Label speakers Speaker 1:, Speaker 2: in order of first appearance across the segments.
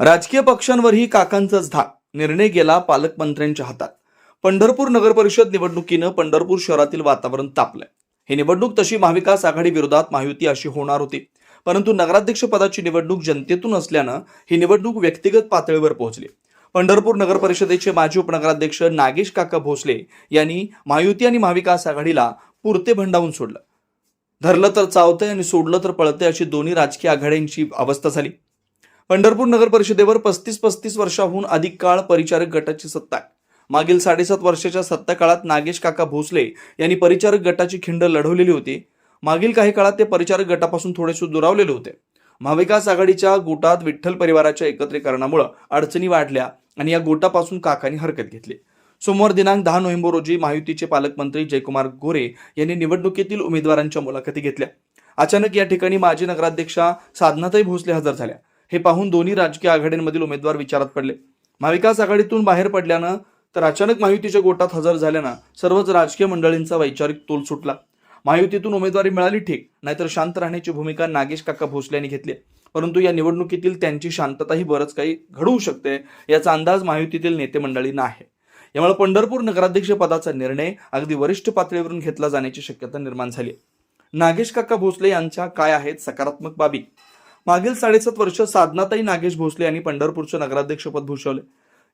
Speaker 1: राजकीय पक्षांवरही काकांचाच धाक. निर्णय गेला पालकमंत्र्यांच्या हातात. पंढरपूर नगर परिषद निवडणुकीनं पंढरपूर शहरातील वातावरण तापलंय. ही निवडणूक तशी महाविकास आघाडी विरोधात महायुती अशी होणार होती. परंतु नगराध्यक्ष पदाची निवडणूक जनतेतून असल्यानं ही निवडणूक व्यक्तिगत पातळीवर पोहोचली. पंढरपूर नगर परिषदेचे माजी उपनगराध्यक्ष नागेश काका भोसले यांनी महायुती आणि महाविकास आघाडीला पुरते भंडावून सोडलं. धरलं तर चावतंय आणि सोडलं तर पळतंय अशी दोन्ही राजकीय आघाड्यांची अवस्था झाली. पंढरपूर नगर परिषदेवर पस्तीस पस्तीस वर्षाहून अधिक काळ परिचारक गटाची सत्ता आहे. मागील साडेसात वर्षाच्या सत्ता काळात नागेश काका भोसले यांनी परिचारक गटाची खिंड लढवलेली होती. मागील काही काळात ते परिचारक गटापासून थोडेसे दुरावलेले होते. महाविकास आघाडीच्या गोटात विठ्ठल परिवाराच्या एकत्रीकरणामुळे अडचणी वाढल्या आणि या गोटापासून काकांनी हरकत घेतली. सोमवार दिनांक दहा नोव्हेंबर रोजी महायुतीचे पालकमंत्री जयकुमार गोरे यांनी निवडणुकीतील उमेदवारांच्या मुलाखती घेतल्या. अचानक या ठिकाणी माजी नगराध्यक्षा साधनाताई भोसले हजर झाल्या. हे पाहून दोन्ही राजकीय आघाड्यांमधील उमेदवार विचारात पडले. महाविकास आघाडीतून बाहेर पडल्यानं तर अचानक महायुतीच्या गोटात हजर झाल्यानं सर्वच राजकीय मंडळींचा वैचारिक तोल सुटला. महायुतीतून उमेदवारी मिळाली ठीक नाहीतर शांत राहण्याची भूमिका नागेश काका भोसले यांनी घेतली परंतु या निवडणुकीतील त्यांची शांतताही बरंच काही घडवू शकते याचा अंदाज महायुतीतील नेते मंडळींना आहे यामुळे पंढरपूर नगराध्यक्ष पदाचा निर्णय अगदी वरिष्ठ पातळीवरून घेतला जाण्याची शक्यता निर्माण झाली नागेश काका भोसले यांच्या काय आहेत सकारात्मक बाबी? मागील साडेसात वर्ष साधनाताई नागेश भोसले यांनी पंढरपूरचं नगराध्यक्षपद भूषवले.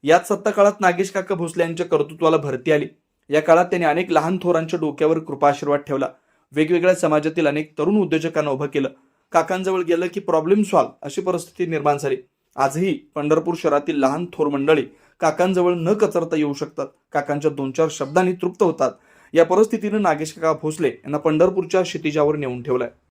Speaker 1: याच सत्ता काळात नागेश काका भोसले यांच्या कर्तृत्वाला भरती आली. या काळात त्यांनी अनेक लहान थोरांच्या डोक्यावर कृपाशीर्वाद ठेवला. वेगवेगळ्या समाजातील अनेक तरुण उद्योजकांना उभं केलं. काकांजवळ गेलं की प्रॉब्लेम सॉल्व अशी परिस्थिती निर्माण झाली. आजही पंढरपूर शहरातील लहान थोर मंडळी काकांजवळ न कचरता येऊ शकतात. काकांच्या दोन चार शब्दांनी तृप्त होतात. या परिस्थितीनं नागेश काका भोसले यांना पंढरपूरच्या क्षितिजावर नेऊन ठेवलाय.